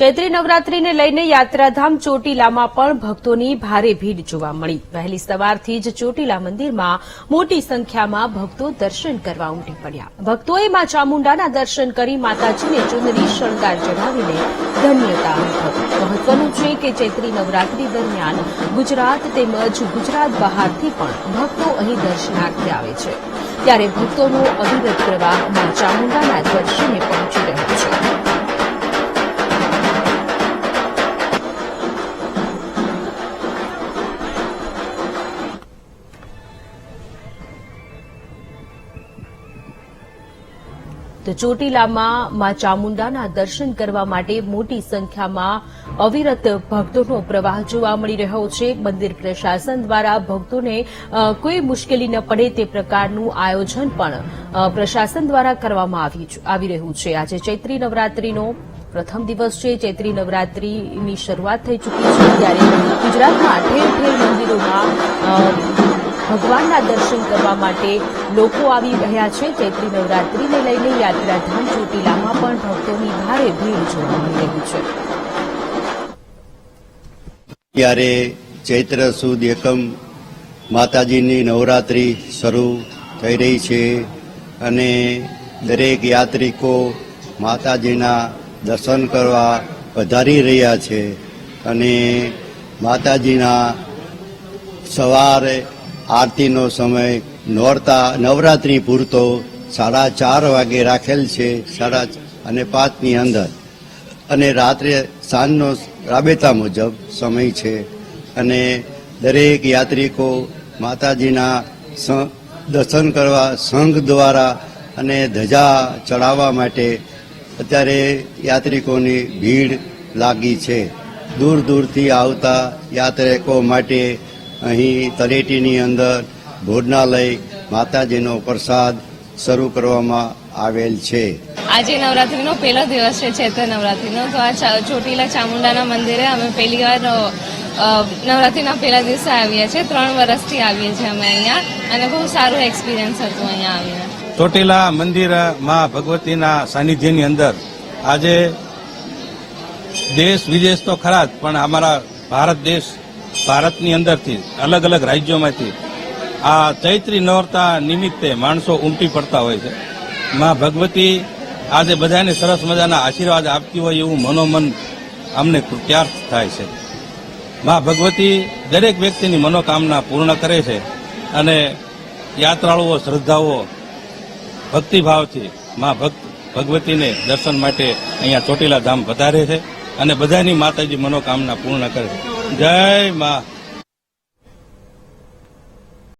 ચૈત્રી નવરાત્રીને લઈને યાત્રાધામ ચોટીલામાં પણ ભક્તોની ભારે ભીડ જોવા મળી. વહેલી સવારથી જ ચોટીલા મંદિરમાં મોટી સંખ્યામાં ભક્તો દર્શન કરવા ઉમટી પડ્યા. ભક્તોએ મા ચામુંડાના દર્શન કરી માતાજીને ચુંદરી શણગાર ચઢાવીને ધન્યતા અનુભવી. મહત્વનું છે કે ચૈત્રી નવરાત્રી દરમિયાન ગુજરાત તેમજ ગુજરાત બહારથી પણ ભક્તો અહીં દર્શનાર્થે આવે છે. ત્યારે ભક્તોનો અવિરત પ્રવાહ મા ચામુંડાના દર્શને પહોંચી રહ્યો છે. તો ચોટીલામાં મા ચામુંડાના દર્શન કરવા માટે મોટી સંખ્યામાં અવિરત ભક્તોનો પ્રવાહ જોવા મળી રહ્યો છે. મંદિર પ્રશાસન દ્વારા ભક્તોને કોઈ મુશ્કેલી ન પડે તે પ્રકારનું આયોજન પણ પ્રશાસન દ્વારા કરવામાં આવી- રહ્યું છે. આજે ચૈત્રી નવરાત્રીનો પ્રથમ દિવસ છે. ચૈત્રી નવરાત્રીની શરૂઆત થઈ ચૂકી છે. ત્યારે ગુજરાતમાં ઠેર ઠેર મંદિરોમાં ભગવાનના દર્શન કરવા માટે લોકો આવી રહ્યા છે. ચૈત્રી નવરાત્રીને લઈને યાત્રાધામ ચોટીલામાં પણ ભક્તોની ભારે ભીડ જોવા મળી રહી છે. ત્યારે ચૈત્ર સુદ એકમ માતાજીની નવરાત્રી શરૂ થઈ રહી છે અને દરેક યાત્રિકો માતાજીના દર્શન કરવા પધારી રહ્યા છે અને માતાજીના સવારે આરતીનો સમય નોરતા નવરાત્રી પૂરતો સાડા ચાર વાગે રાખેલ છે, સાડા અને પાંચની અંદર. અને રાત્રે સાંજનો રાબેતા મુજબ સમય છે. અને દરેક યાત્રિકો માતાજીના દર્શન કરવા સંઘ દ્વારા અને ધજા ચડાવવા માટે અત્યારે યાત્રિકોની ભીડ લાગી છે. દૂર દૂરથી આવતા યાત્રિકો માટે અહીં તળેટીની અંદર ભોજનાલય માતાજીનો પ્રસાદ શરૂ કરવામાં આવેલ છે. આજે નવરાત્રીનો પહેલો દિવસ છે ચૈત્ર નવરાત્રીનો. તો આ ચોટીલા ચામુંડાના મંદિરે અમે પહેલી વાર નવરાત્રીના પહેલા દિવસે આવીએ છીએ. ત્રણ વર્ષથી આવીએ છીએ અમે અહીંયા. અને બહુ સારું એક્સપિરિયન્સ હતું અહીંયા આવીને. ચોટીલા મંદિરમાં ભગવતીના સાનિધ્યની અંદર. આજે દેશ વિદેશ તો ખરા જ પણ અમારા ભારત દેશ ભારતની અંદરથી અલગ અલગ રાજ્યોમાંથી આ ચૈત્રી નવરતા નિમિત્તે માણસો ઉમટી પડતા હોય છે. માં ભગવતી આજે બધાને સરસ મજાના આશીર્વાદ આપતી હોય એવું મનોમન અમને કૃત્યાર્થ થાય છે. માં ભગવતી દરેક વ્યક્તિની મનોકામના પૂર્ણ કરે છે અને યાત્રાળુઓ શ્રદ્ધાઓ ભક્તિભાવથી માં ભક્ત ભગવતીને દર્શન માટે અહીંયા ચોટીલા ધામ વધારે છે અને બધાની માતાજી મનોકામના પૂર્ણ કરે છે. જય માં